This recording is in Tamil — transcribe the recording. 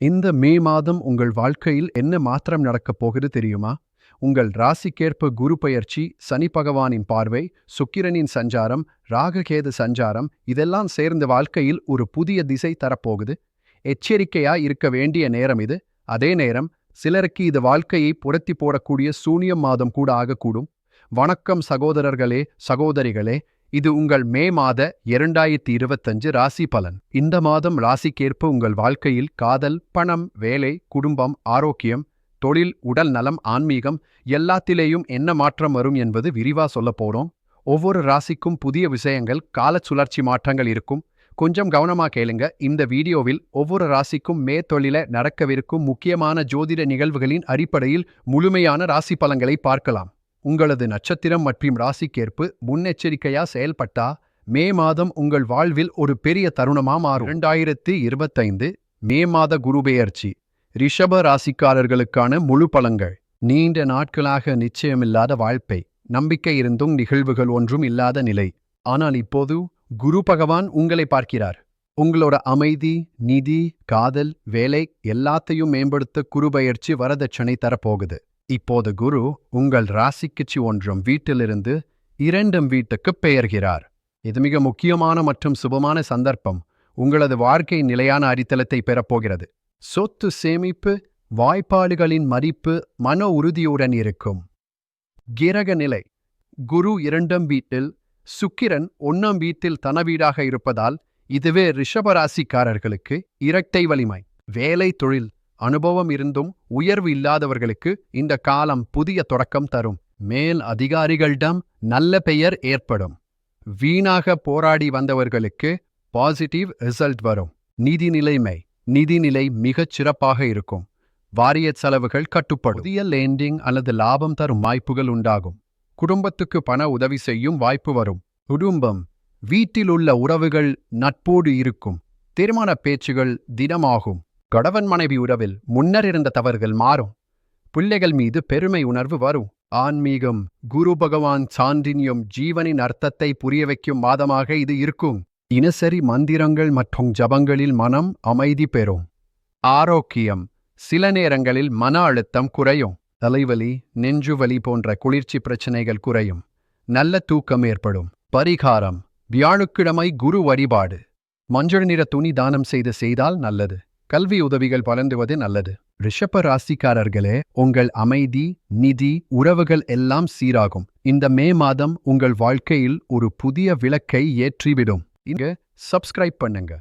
இந்த மே மாதம் உங்கள் வாழ்க்கையில் என்ன மாற்றம் நடக்கப் போகுது தெரியுமா? உங்கள் ராசிக்கேற்ப குரு பயிற்சி சனி பகவானின் பார்வை சுக்கிரனின் சஞ்சாரம் ராககேது சஞ்சாரம் இதெல்லாம் சேர்ந்த வாழ்க்கையில் ஒரு புதிய திசை தரப்போகுது. எச்சரிக்கையா இருக்க வேண்டிய நேரம் இது. அதே நேரம் சிலருக்கு இது வாழ்க்கையை புரத்தி போடக்கூடிய சூனியம் மாதம் கூட ஆகக்கூடும். வணக்கம் சகோதரர்களே சகோதரிகளே இது உங்கள் மே மாத இரண்டாயிரத்தி இருபத்தஞ்சு ராசி பலன். இந்த மாதம் ராசிக்கேற்ப உங்கள் வாழ்க்கையில் காதல் பணம் வேலை குடும்பம் ஆரோக்கியம் தொழில் உடல் நலம் ஆன்மீகம் எல்லாத்திலேயும் என்ன மாற்றம் வரும் என்பது விரிவா சொல்லப் போறோம். ஒவ்வொரு ராசிக்கும் புதிய விஷயங்கள் கால சுழற்சி மாற்றங்கள் இருக்கும். கொஞ்சம் கவனமா கேளுங்க. இந்த வீடியோவில் ஒவ்வொரு ராசிக்கும் மே தொழில நடக்கவிருக்கும் முக்கியமான ஜோதிட நிகழ்வுகளின் அடிப்படையில் முழுமையான ராசி பலன்களை பார்க்கலாம். உங்களது நட்சத்திரம் மற்றும் ராசிக்கேற்பு முன்னெச்சரிக்கையா செயல்பட்டா மே மாதம் உங்கள் வாழ்வில் ஒரு பெரிய தருணமா மாறும். இரண்டாயிரத்தி இருபத்தைந்து மே மாத குருபெயர்ச்சி. ரிஷப ராசிக்காரர்களுக்கான முழு பலங்கள் நீண்ட நாட்களாக நிச்சயமில்லாத வாழ்க்கை. நம்பிக்கை இருந்தும் நிகழ்வுகள் ஒன்றும் இல்லாத நிலை. ஆனால் இப்போது குரு பகவான் உங்களை பார்க்கிறார். உங்களோட அமைதி நிதி காதல் வேலை எல்லாத்தையும் மேம்படுத்த குருபெயர்ச்சி வரதட்சணை தரப்போகுது. இப்போது குரு உங்கள் ராசிக்குச்சி ஒன்றும் வீட்டிலிருந்து இரண்டும் வீட்டுக்கு பெயர்கிறார். இது மிக முக்கியமான மற்றும் சுபமான சந்தர்ப்பம். உங்களது வாழ்க்கை நிலையான அடித்தளத்தை பெறப்போகிறது. சொத்து சேமிப்பு வாய்ப்பாடுகளின் மதிப்பு மன உறுதியுடன் இருக்கும். கிரக நிலை. குரு இரண்டாம் வீட்டில் சுக்கிரன் ஒன்னாம் வீட்டில் தன வீடாக இருப்பதால் இதுவே ரிஷபராசிக்காரர்களுக்கு இரட்டை வலிமை. வேலை தொழில். அனுபவம் இருந்தும் உயர்வு இல்லாதவர்களுக்கு இந்த காலம் புதிய தொடக்கம் தரும். மேல் அதிகாரிகளிடம் நல்ல பெயர் ஏற்படும். வீணாக போராடி வந்தவர்களுக்கு பாசிட்டிவ் ரிசல்ட் வரும். நிதி நிலைமை நிதிநிலை மிகச் சிறப்பாக இருக்கும். வாரிய செலவுகள் கட்டுப்படும். புதிய லேண்டிங் அல்லது லாபம் தரும் வாய்ப்புகள் உண்டாகும். குடும்பத்துக்கு பண உதவி செய்யும் வாய்ப்பு வரும். குடும்பம் வீட்டிலுள்ள உறவுகள் நட்போடு இருக்கும். திருமண பேச்சுகள் தினமாகும் கணவன் மனைவி உறவில் முன்னர் இருந்த தவறுகள் மாறும். பிள்ளைகள் மீது பெருமை உணர்வு வரும். ஆன்மீகம் குரு பகவான் சாண்டின்யம் ஜீவனின் அர்த்தத்தை புரிய வைக்கும் மாதமாக இது இருக்கும். தினசரி மந்திரங்கள் மற்றும் ஜபங்களில் மனம் அமைதி பெறும். ஆரோக்கியம் சில நேரங்களில் மன அழுத்தம் குறையும். தலைவலி நெஞ்சுவலி போன்ற குளிர்ச்சி பிரச்சனைகள் குறையும். நல்ல தூக்கம் ஏற்படும். பரிகாரம் வியாழுக்கிழமை குரு வழிபாடு. மஞ்சள் நிற துணி தானம் செய்து செய்தால் நல்லது. கல்வி உதவிகள் பலந்துவது நல்லது. ரிஷப ராசிக்காரர்களே உங்கள் அமைதி நிதி உறவுகள் எல்லாம் சீராகும். இந்த மே மாதம் உங்கள் வாழ்க்கையில் ஒரு புதிய விளக்கை ஏற்றிவிடும். இங்க சப்ஸ்கிரைப் பண்ணுங்க.